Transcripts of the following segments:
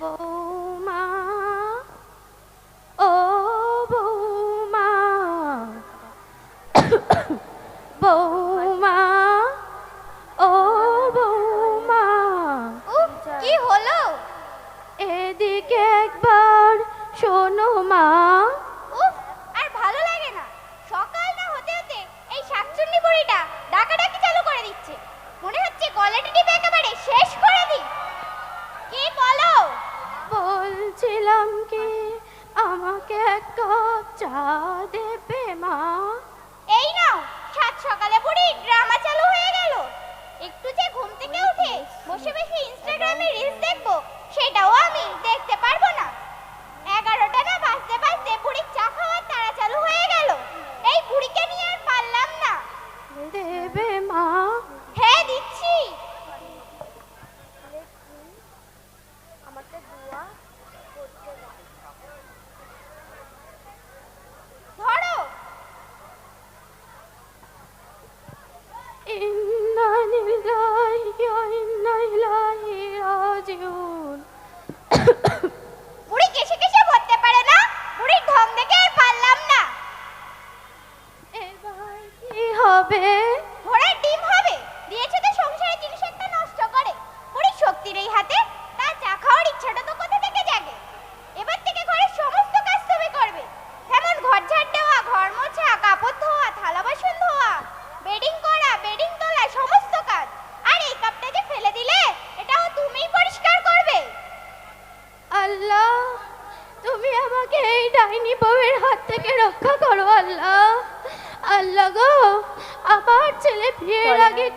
বৌমা এদিকে একবার শোনো মা। উফ আর ভালো লাগে না। সকাল না হতে হতে এই শাকচুন্নি বুড়িটা ডাকাডাকি চালু করে দিচ্ছে। মনে হচ্ছে গলাটা টিপে একেবারে শেষ করে দিই। কি বলো? বলছিলাম কি আমাকে এক কাপ চা দেবে মা? এই নাও সাত সকালে বুড়ি ড্রামা চালু হয়ে গেল। একটু যে ঘুম থেকে উঠে বসে বসে ইনস্টাগ্রামে রিলস দেখব, সেটাও আমি দেখতে পারব না। এগারোটা না বাজতে বাজতে বুড়ির চা খাওয়ার তারা চালু হয়ে গেল। এই বুড়িকে নিয়ে আর পারলাম না। দেবে মা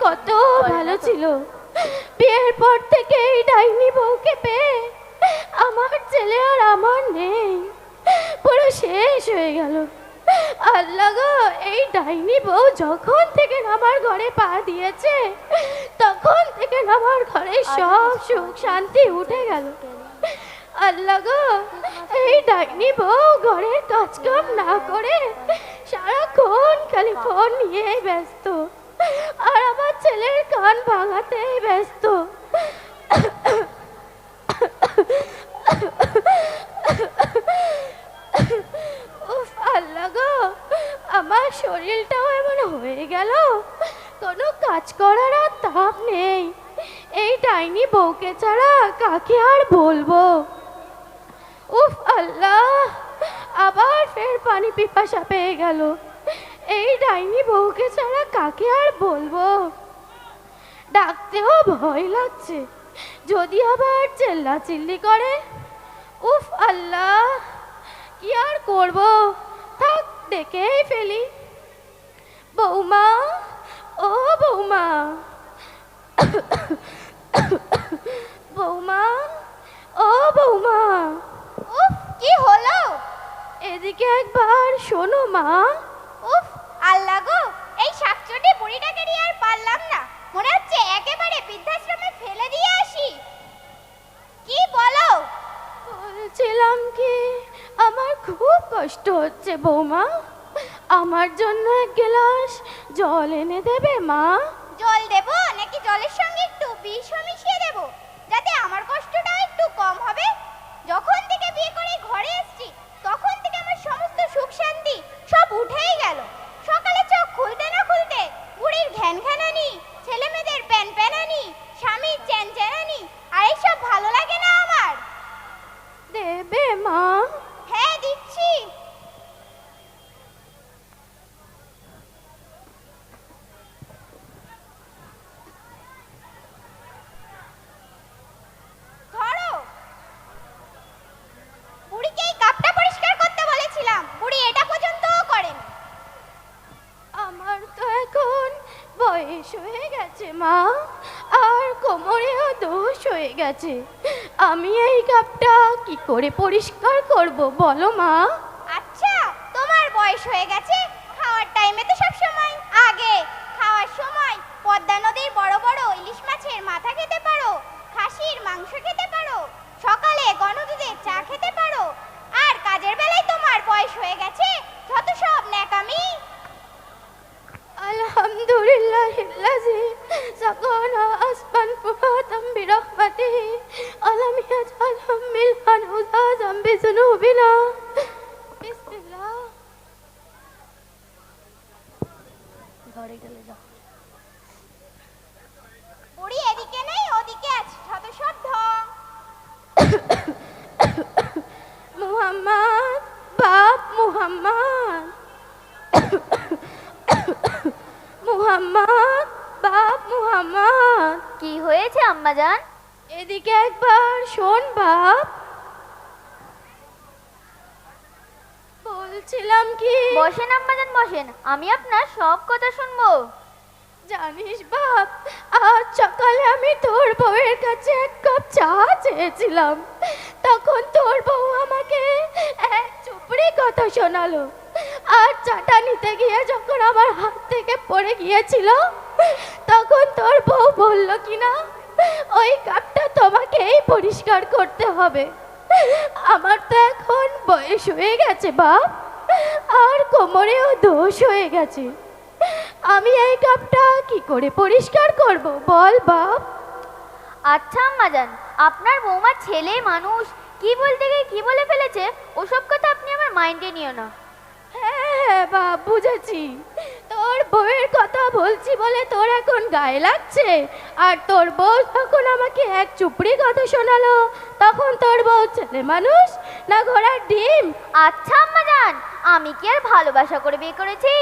কত ভালো ছিল। বিয়ের পর থেকে এই ডাইনি বউকে পেয়ে আমার ছেলে আর আমার নেই। পুরো শেষ হয়ে গেল। আল্লাহ গো এই ডাইনি বউ যখন থেকে আমার ঘরে পা দিয়েছে তখন থেকে আমার ঘরে সব সুখ শান্তি উঠে গেল। আল্লাহ গো এই ডাইনি বউ ঘরের কাজকাম না করে সারাক্ষণ খালি ফোন নিয়েই ব্যস্ত। আর আমার ছেলের কান ভাঙাতেই ব্যস্ত। আল্লাহ গো, আমার শরীরটাও এমন হয়ে গেল। কোনো কাজ করার আর তাপ নেই। এই ডাইনি বউকে ছাড়া কাকে আর বলব? উফ, আল্লাহ, আবার ফের পানি পিপাসা পেয়ে গেল। এই ডাইনি বউকে ছাড়া কাকে আর বলব? ডাকতেও ভয় লাগছে। যদি আবার চেল্লা চিল্লি করে উফ আল্লাহ কি আর করব? থাক ডেকেই ফেলি। বৌমা ও বৌমা। বৌমা ও বৌমা। উফ কি হলো? এদিকে একবার শোনো মা। আল্লাহ গো। এই শাকচুটি বুড়িটাকে নিয়ে আর পারলাম না। মনে হচ্ছে একেবারে বৃদ্ধাশ্রমে ফেলে দিয়ে আসি। কি বলো? বলছিলাম কি আমার খুব কষ্ট হচ্ছে বৌমা। আমার জন্য এক গ্লাস জল এনে দেবে মা? জল দেব? নাকি জলের সঙ্গে একটু বিষও মিশিয়ে দেব? যাতে আমার কষ্টটা একটু কম হবে যখন থেকে বিয়ে করে ঘরে এসেছি তখন থেকে আমার সমস্ত সুখ শান্তি সব উঠেই গেল সকালে চোখ খুলতে না খুলতে বুড়ির ঘ্যান ঘ্যানানি ছেলে মেয়েদের প্যান প্যানানি স্বামীর চ্যান চ্যানানি আর এইসব ভালো লাগে না আমার দেবে মা হ্যাঁ দিচ্ছি ধরো বুড়িকে এই কাপটা পরিষ্কার করতে বলেছিলাম বুড়ি এটা পর্যন্তও করেন আমার তো এখন বয়স হয়ে গেছে মা আর কোমরেও দোষ হয়ে গেছে। আমি এই কাপটা কি করে পরিষ্কার করব বলো মা? আচ্ছা তোমার বয়স হয়ে গেছে। খাওয়ার টাইমে তো সব সময় আগে খাওয়ার সময় পদ্মা নদীর বড় বড় ইলিশ মাছের মাথা খেতে পারো, খাসির মাংস খেতে পারো, সকালে গণদুধের চা খেতে পারো। আর কাজের বেলায় তোমার বয়স হয়ে গেছে, যত সব ন্যাকামি আলহামদুলিল্লাহ الذي سقانا أسفا فراتا برحمته ألم يجعلهم ملحا أجاجا بذنوبنا بسم الله ঘরে গেলে যাও বুড়ি এদিকে নেই ওদিকে আছে যত সব ঢং মুহাম্মদ বাপ মুহাম্মদ মুহাম্মদ বাপ মুহাম্মদ। কি হয়েছে আম্মাজান? এদিকে একবার শোন বাপ। বলছিলাম কি? বসেন আম্মাজান বসেন। আমি আপনার সব কথা শুনব। জানিস বাপ আজ সকালে আমি তোর বউয়ের কাছে এক কাপ চা চেয়েছিলাম। তখন তোর বউ আমাকে এক চুপড়ি কথা শোনালো। আর চাটা নিতে গিয়ে যখন আমার হাত থেকে পড়ে গিয়েছিল, তখন তোর বউ বলল কি না ওই কাপটা তোমাকেই পরিষ্কার করতে হবে। আমার তো এখন বয়স হয়ে গেছে, বাপ, আর কোমরেও দোষ হয়ে গেছে। আমি এই কাপটা কি করে পরিষ্কার করব, বল, বাপ? আচ্ছা আম্মাজান, আপনার বৌমা ছেলে মানুষ। কি বলতে গিয়ে কি বলে ফেলেছে, ওসব কথা আপনি আমার মাইন্ডে নিও না। হ্যাঁ বাপ বুঝেছি। তোর বউয়ের কথা বলছি বলে তোর এখন গায়ে লাগছে? আর তোর বউ যখন আমাকে এক চুপড়ি কথা শোনালো তখন তোর বউ ছেলে মানুষ না ঘোড়ার ডিম? আচ্ছা আম্মাজান আমি কি আর ভালোবাসা করে বিয়ে করেছি?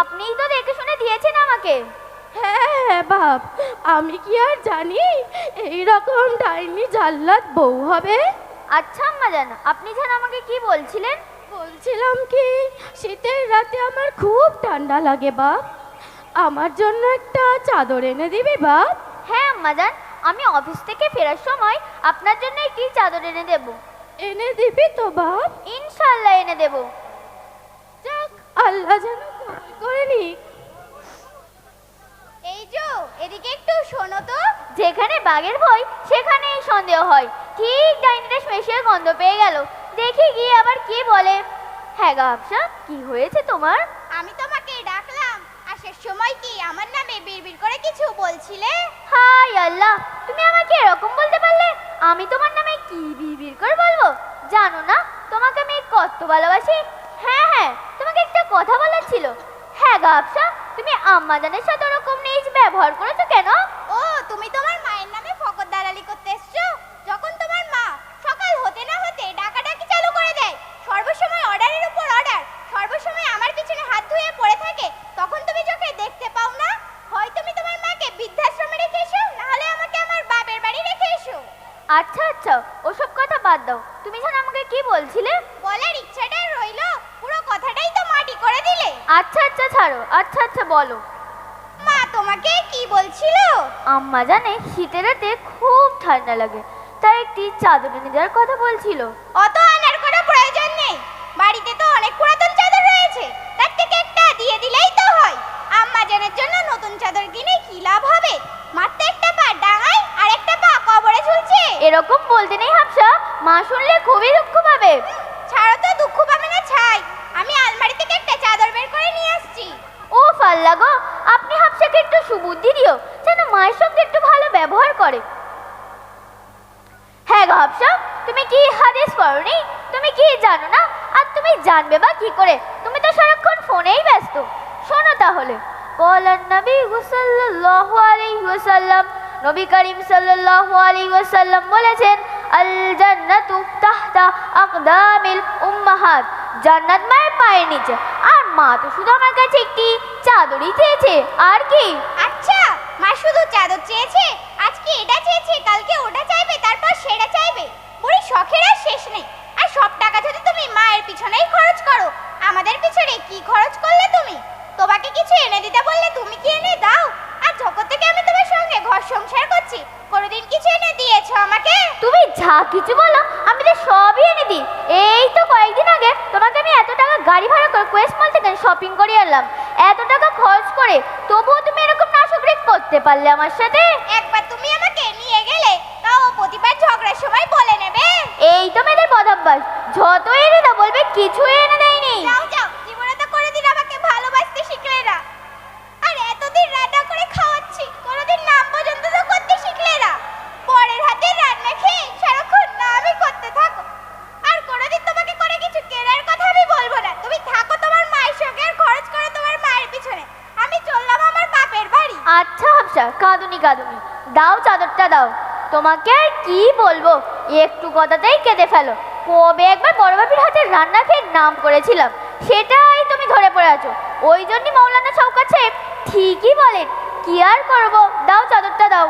আপনিই তো দেখে শুনে দিয়েছেন আমাকে। হ্যাঁ বাপ আমি কি আর জানি? এই রকম ডাইনি জাল্লাদ বউ হবে। আচ্ছা আম্মাজান আপনি যেন আমাকে কি বলছিলেন? বলছিলাম কি শীতের রাতে আমার খুব ঠান্ডা লাগে বাপ আমার জন্য একটা চাদর এনে দিবি বাপ হ্যাঁ আম্মাজান আমি অফিস থেকে ফেরার সময় আপনার জন্য একটি চাদর এনে দেব? এনে দিবি তো বাপ ইনশাল্লাহ এনে দেব। যাক আল্লাহ যেন কবুল করে নিক। এই যো এদিকে একটু শোনো তো। যেখানে বাঘের ভয় সেখানেই সন্দেহ হয়। ঠিক ডাইনিটা মেশিয়ে গন্ধ পেয়ে গেল। দেখি গিয়ে আবার কি বলে? হ্যাঁ গা আফসা কি হয়েছে তোমার? আমি তোমাকে ডাকলাম। আসার সময় কি আমার নামে বিড়বিড় করে কিছু বলছিলে? হাই আল্লাহ তুমি আমাকে এরকম বলতে পারলে? আমি তোমার নামে কি বিড়বিড় করে বলব? জানো না তোমাকে আমি কত ভালোবাসি? হ্যাঁ হ্যাঁ তোমাকে একটা কথা বলার ছিল। হ্যাঁ গা আফসা তুমি আম্মাজানের সাথে ওরকম নিজ ব্যবহার করেছ কেন? ও তুমি তোমার মায়ের নামে ফকর দালালি করতে এসছো যখন তোমার মা সকাল হতে না হতে ডাকাডাকি চালু করে দেয় সর্বসময় অর্ডারের উপর অর্ডার সর্বসময় আমার পিছনে হাত ধুয়ে পড়ে থাকে তখন তুমি চোখে দেখতে পাও না? হয় তুমি তোমার মাকে বৃদ্ধাশ্রমে রেখে এসো নাহলে আমাকে আমার বাপের বাড়ি রেখে এসো। আচ্ছা আচ্ছা ওসব কথা বাদ দাও। তুমি যেন আমাকে কি বলছিলে? বলার ইচ্ছাটাই রইল পুরো কথাটাই তো মাটি করে দিলে। আচ্ছা আচ্ছা ছাড়ো। আচ্ছা আচ্ছা বলো। মা তোমাকে কি বলছিল? আম্মা জানে শীতের রাতে খুব ঠান্ডা লাগে তাই একটি চাদর এনে দেওয়ার কথা বলছিল। অত চাদর কিনে কি লাভ হবে? মাত্র একটা পা ডাঙায় আর একটা পা কবরে ঝুলছে। এরকম বলতে নেই হাফসা মা শুনলে খুবই দুঃখ পাবে। ছাড়ো তো দুঃখ পাবে না ছাই। আমি আলমারি থেকে একটা চাদর বের করে নিয়ে আসছি। ও ফাল্লা গো আপনি হাফসাকে একটু সুবুদ্ধি দিও যেন মায়ের সঙ্গে একটু ভালো ব্যবহার করে। হ্যাঁ গো হাফসা তুমি কি হাদিস পড়নি? তুমি কি জানো না? আর তুমি জানবে বা কি করে? তুমি তো সারাক্ষণ ফোনেই ব্যস্ত। শোনো তাহলে। বলেন নবী সাল্লাল্লাহু আলাইহি ওয়াসাল্লাম নবী করিম সাল্লাল্লাহু আলাইহি ওয়াসাল্লাম বলেছেন আল জান্নাতু তাহতা আকদামিল উম্মাহাত। জান্নাত মায়ের পায়ের নিচে। আর মা তো শুধু আমার কাছে একটি চাদরই চেয়েছে, আর কি? আচ্ছা মা শুধু চাদর চেয়েছে? আজকে এটা চেয়েছে, কালকে ওটা চাইবে, তারপর সেটা চাইবে? বুড়ি, শখের আর শেষ নেই। আর সব টাকা যদি তুমি মায়ের পিছনেই খরচ করো, আমাদের পিছনে কি খরচ করলে তুমি তোমাকে কিছু এনে দিতে বললে তুমি কি এনে দাও আর যখন থেকে আমি তোমার সঙ্গে ঘর সংসার করছি কোনোদিন কিছু এনে দিয়েছ আমাকে তুমি যা কিছু বলো, আমি তো সবই এনে দিই। এই তো কয়েকদিন আগে তোমাকে আমি এত টাকা গাড়ি ভাড়া করে কোয়েস্ট মল থেকে শপিং করে এলাম এত টাকা খরচ করে তবুও তুমি এরকম নাশকরিক করতে পারলে আমার সাথে? একবার তুমি কাঁদুনি কাঁদুনি দাও চাদরটা দাও। তোমাকে আর কি বলব? একটু কথাতেই কেঁদে ফেলো। কবে একবার বড় বাপির হাতে রান্না খেয়ে নাম করেছিলাম সেটাই তুমি ধরে পড়ে আছো। ওই জন্যই মৌলানা চৌকাত সাহেব ঠিকই বলেন কি আর করব? দাও চাদরটা দাও।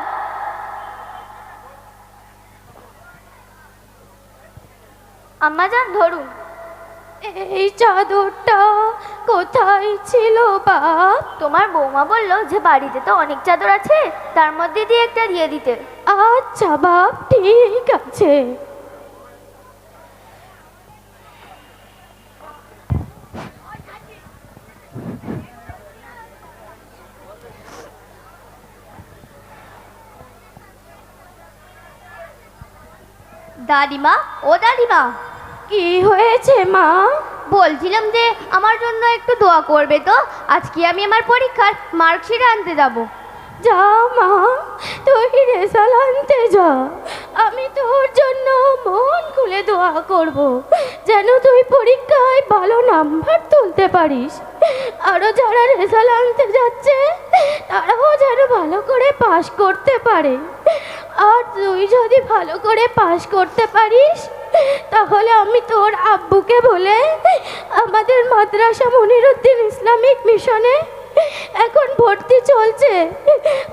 আম্মা যান ধরুন। এই চাদরটা কোথায় ছিল বাপ? তোমার বৌমা বলল যে বাড়িতে তো অনেক চাদর আছে। তার মধ্যে দিয়ে একটা দিয়ে দিতে। আচ্ছা বাপ ঠিক আছে। দাদিমা ও দাদিমা। কি হয়েছে মা? বলছিলাম যে আমার জন্য একটু দোয়া করবে তো। আজকে আমি আমার পরীক্ষার মার্কশিট আনতে যাব। যা মা তুই রেজাল্ট আনতে যা। আমি তোর জন্য মন খুলে দোয়া করব, যেন তুই পরীক্ষায় ভালো নাম্বার তুলতে পারিস। আরও যারা রেজাল্ট আনতে যাচ্ছে, তারাও যেন ভালো করে পাশ করতে পারে। আর তুই যদি ভালো করে পাশ করতে পারিস, তাহলে আমি তোর আব্বুকে বলে আমাদের মাদ্রাসা মনিরুদ্দিন ইসলামিক মিশনে এখন ভর্তি চলছে।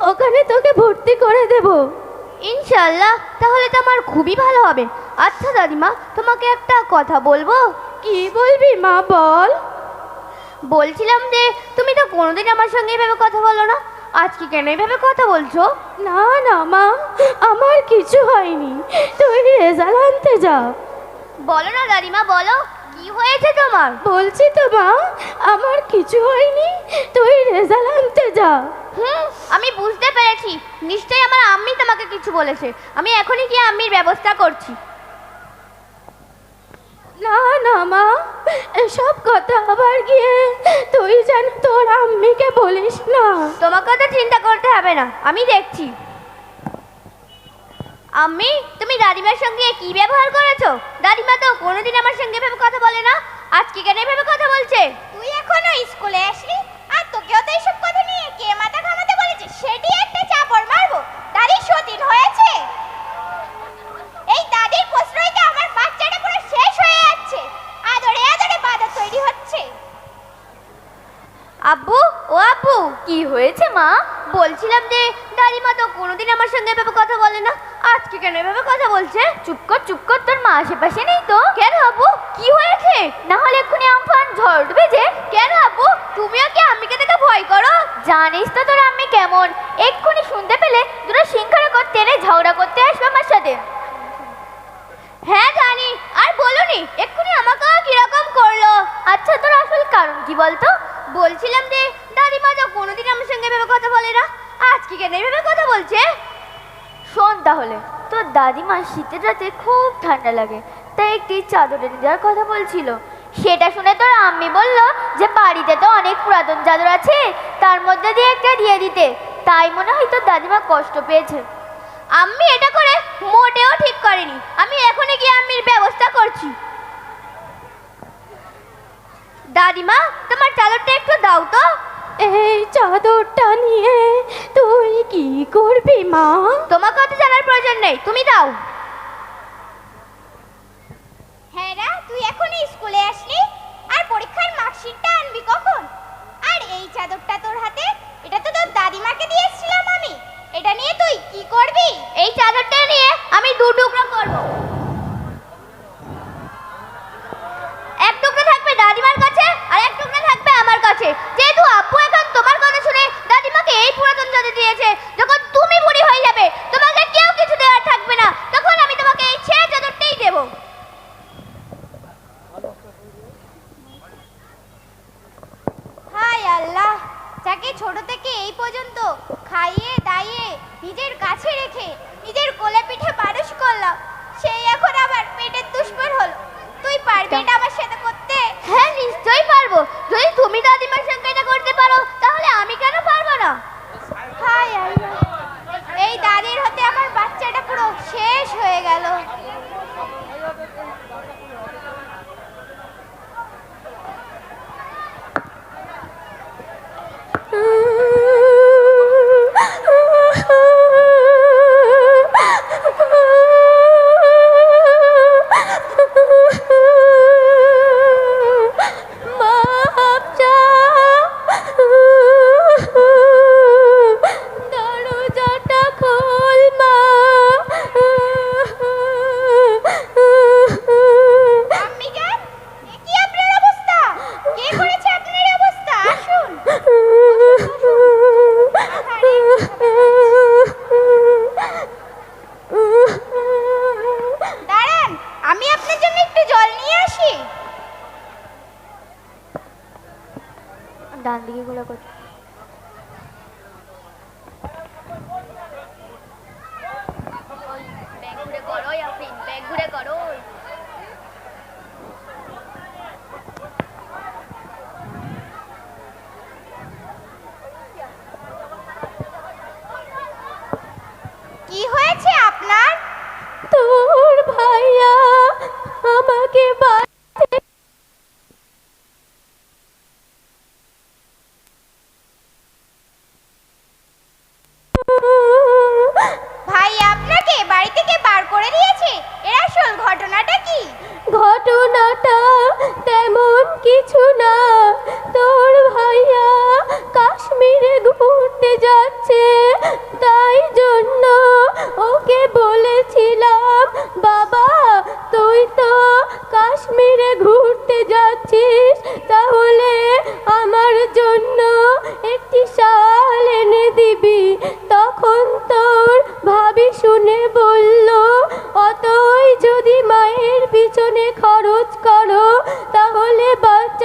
ওখানে তোকে ভর্তি করে দেব। ইনশাল্লাহ তাহলে তো আমার খুবই ভালো হবে। আচ্ছা দাদিমা তোমাকে একটা কথা বলব? কি বলবি মা বল। বলছিলাম যে তুমি তো কোনোদিন আমার সঙ্গে এভাবে কথা বলো না। আজকে কেন এভাবে কথা বলছো? না না মা আমার কিছু হয়নি। তুই রেজাল্ট আনতে যা। বলো না দাদিমা বলো। কি হয়েছে তোমার? বলছি তো মা আমার কিছু হয়নি। তুই রেজাল্ট আনতে যা। হুম আমি বুঝতে পেরেছি। নিশ্চয়ই আমার আম্মি তোমাকে কিছু বলেছে। আমি এখনই গিয়ে আম্মির ব্যবস্থা করছি। না না মা এসব কথা আবার গিয়ে তুই যেন তোর আম্মিকে বলিস না। তোমাকে তো চিন্তা করতে হবে না। আমি দেখছি। আম্মি, তুমি দাদিমার সঙ্গে কি ব্যবহার করেছ? দাদিমা তো কোনোদিন আমার সঙ্গে এভাবে কথা বলে না। আজকে কেন এভাবে কথা বলছে? তুই এখনও স্কুলে আসলি? আর তোকেও তো এইসব কথা নিয়ে কে মাথা ঘামাতে বলেছে? সেটি একটা চাপড় মারবো। দাদি সতীন হয়েছে? এই দাদির প্রশ্রয়তে আমার বাচ্চাটা পুরো শেষ হয়ে যাচ্ছে। আদরে আদরে বাধা তৈরি হচ্ছে। আব্বু, ও আব্বু, কি হয়েছে মা? বলছিলাম যে, দাদিমা তো কোনোদিন আমার সঙ্গে এভাবে কথা বলে না। আজকে কেন এভাবে কথা বলছে? চুপ কর চুপ কর, তোর মা আশেপাশে নেই তো। কেন আব্বু? কি হয়েছে? না হলে এক্ষুনি আমফান ঝড় উঠবে যে। কেন আব্বু? তুমিও কি আম্মিকে দেখে ভয় করো? জানিস তো তোর আম্মি কেমন। এক্ষুনি শুনতে পেলে দুটো সিংহারা করতে এনে ঝগড়া করতে আসবে আমার সাথে। হ্যাঁ জানি। আর বলুনি, এক্ষুনি আমাকেও কীরকম করল? আচ্ছা তোর আসল কারণ কি বলতো? বলছিলাম যে, দাদিমা তো কোনোদিন আমার সঙ্গে এভাবে কথা বলে না। আজকে কেন এভাবে কথা বলছে? শোন তাহলে, তোর দাদিমা শীতের রাতে খুব ঠান্ডা লাগে, তাই একটি চাদর এনে দেওয়ার কথা বলছিল। সেটা শুনে তোর আম্মি বলল যে, বাড়িতে তো অনেক পুরাতন চাদর আছে, তার মধ্যে দিয়ে একটা দিয়ে দিতে। তাই মনে হয় তোর দাদিমা কষ্ট পেয়েছে। আম্মি এটা করে মোটেও ঠিক করেনি। আমি এখনই গিয়ে আম্মির ব্যবস্থা করছি। দাদিমা তোমার চাদরটা একটু দাও তো। এই চাদরটা নিয়ে তুই কি করবি মা? তোমার অত জানার প্রয়োজন নেই তুমি দাও। হ্যাঁ রা তুই এখনই স্কুলে আসলি আর পরীক্ষার মার্কশিটটা আনবি কখন? আর এই চাদরটা তোর হাতে এটা তো তোর দাদিমাকে দিয়েছিলাম আমি এটা নিয়ে তুই কি করবি? এই চাদরটা নিয়ে আমি দু টুকরো করব।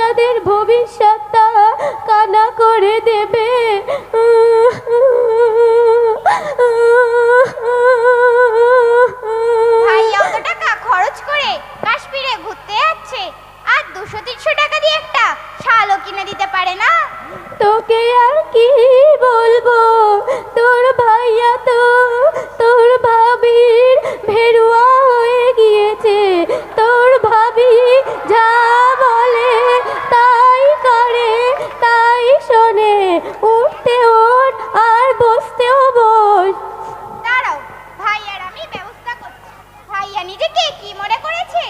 বাচ্চাদের ভবিষ্যৎটা কানা করে দেবে। মনে করেছে?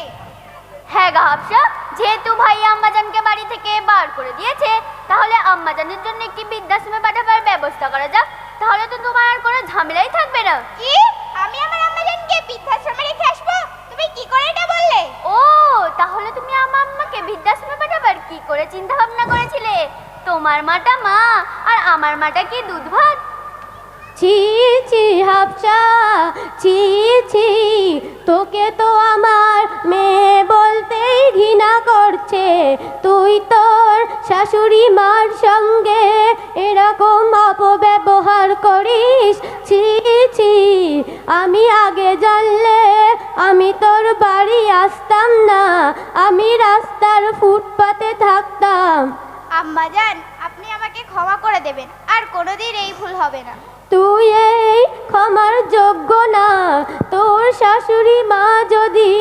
হ্যাঁ গা হাফসা যেহেতু ভাই আম্মাজানকে বাড়ি থেকে বার করে দিয়েছে তাহলে আম্মাজানের জন্য একটি বৃদ্ধাশ্রমে পাঠাবার ব্যবস্থা করা যাক। তাহলে তো তোমার আর কোনো ঝামেলাই থাকবে না। কি? আমি আমার আম্মাজানকে বৃদ্ধাশ্রমে রেখে আসব? তুমি কি করে এটা বললে? ও তাহলে তুমি আমার আম্মাকে বৃদ্ধাশ্রমে পাঠাবার কি করে চিন্তা ভাবনা করেছিলে? তোমার মাটা মা আর আমার মাটা কি দুধ ভাত? ছি ছি হাফসা ছি ছি, তোকে তো আমার মেয়ে বলতেই ঘৃণা করছে। তুই তোর শাশুড়ি মার সঙ্গে এরকম অপব্যবহার করিস? ছি ছি, আমি আগে জানলে আমি তোর বাড়ি আসতাম না, আমি রাস্তার ফুটপাতে থাকতাম। আম্মাজান, আপনি আমাকে ক্ষমা করে দেবেন, আর কোনোদিন এই ভুল হবে না। তুই এই ক্ষমার যোগ্য না। তোর শাশুড়ি মা যদি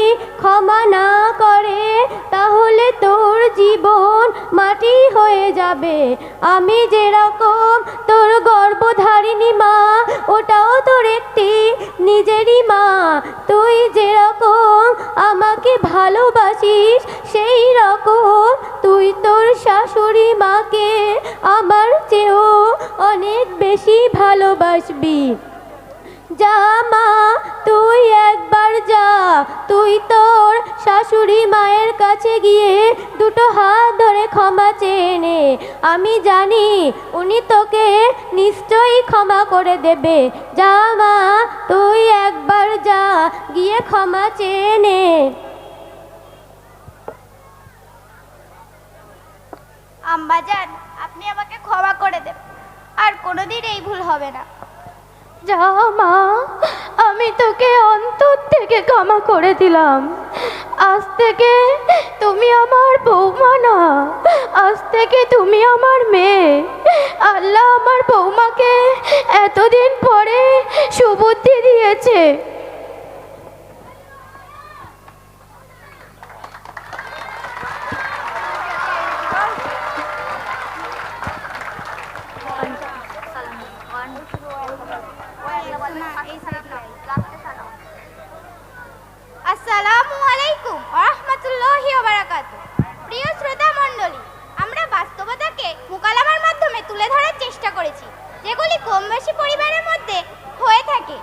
ক্ষমা না করে, তাহলে তোর জীবন মাটি হয়ে যাবে। আমি যেরকম তোর গর্ভধারিণী মা, ওটাও তোর একটি নিজেরই মা। তুই যেরকম আমাকে ভালোবাসিস, সেই রকম তুই তোর শাশুড়ি মাকে আমার চেয়েও অনেক বেশি ভালোবাসবি। যা মা, তুই একবার যা। তুই তোর শাশুড়ি মায়ের কাছে গিয়ে দুটো হাত ধরে ক্ষমা চেয়ে নে। আমি জানি উনি তোকে নিশ্চয়ই ক্ষমা করে দেবে। যা মা, তুই একবার যা, গিয়ে ক্ষমা চেয়ে নে। আম্বাজান আপনি আমাকে ক্ষমা করে দেবেন। আর কোনোদিন এই ভুল হবে না। যা মা, আমি তোকে অন্তর থেকে ক্ষমা করে দিলাম। আজ থেকে তুমি আমার বৌমা না, আজ থেকে তুমি আমার মেয়ে। আল্লাহ আমার বৌমাকে এতদিন পরে সুবুদ্ধি দিয়েছে আসসালামু আলাইকুম রহমতুল্লাহি প্রিয় শ্রোতা মণ্ডলী, আমরা বাস্তবতাকে মুকালামার মাধ্যমে তুলে ধরার চেষ্টা করেছি, যেগুলি কম বেশি পরিবারের মধ্যে হয়ে থাকে।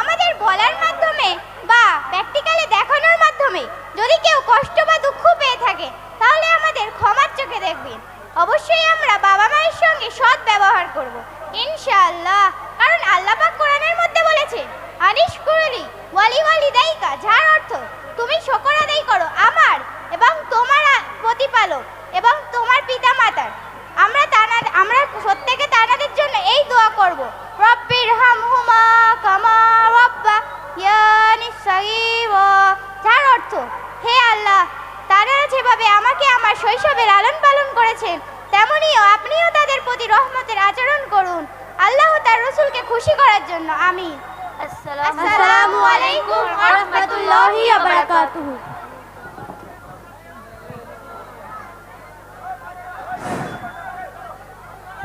আমাদের বলার মাধ্যমে বা প্র্যাকটিক্যালি দেখানোর মাধ্যমে যদি কেউ কষ্ট বা দুঃখ পেয়ে থাকে, তাহলে আমাদের ক্ষমার চোখে দেখবেন। অবশ্যই আমরা বাবা মায়ের সঙ্গে সৎ ব্যবহার করব, ইনশাআল্লাহ। কারণ আল্লাহ পাক কোরআনের মধ্যে বলেছেন আনিশ কুরলি ওয়ালি ওয়ালি দাইকা যার অর্থ তুমি শকর আদায় করো, আমার এবং তোমার প্রতিপালক এবং তোমার পিতা মাতার আমরা তানা আমরা প্রত্যেকে তানাদের জন্য এই দোয়া করব। রব্বির হাম হুমা কামা রব্বা ইয়ানি সাগীরা। যার অর্থ, হে আল্লাহ তারা যেভাবে আমাকে আমার শৈশবে লালন পালন করেছেন, তেমনিও আপনিও তাদের প্রতি রহমতের আচরণ করুন। আল্লাহ তার রসুলকে খুশি করার জন্য, আমিন। আসসালামু আলাইকুম ওয়া রাহমাতুল্লাহি ওয়া বারাকাতুহু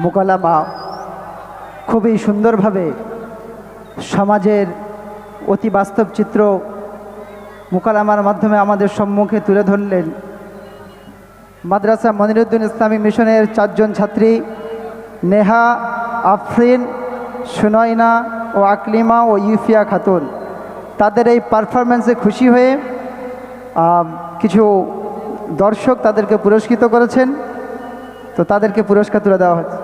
মোকালামা খুবই সুন্দরভাবে সমাজের অতি বাস্তব চিত্র মোকালামার মাধ্যমে আমাদের সম্মুখে তুলে ধরলেন। মাদ্রাসা মনিরুদ্দিন ইসলামী মিশনের চারজন ছাত্রী নেহা আফরিন সুনয়না ও আকলিমা ও ইউফিয়া খাতুন। তাদের এই পারফরমেন্সে খুশি হয়ে কিছু দর্শক তাদেরকে পুরস্কৃত করেছেন। তো তাদেরকে পুরস্কার তুলে দেওয়া হচ্ছে।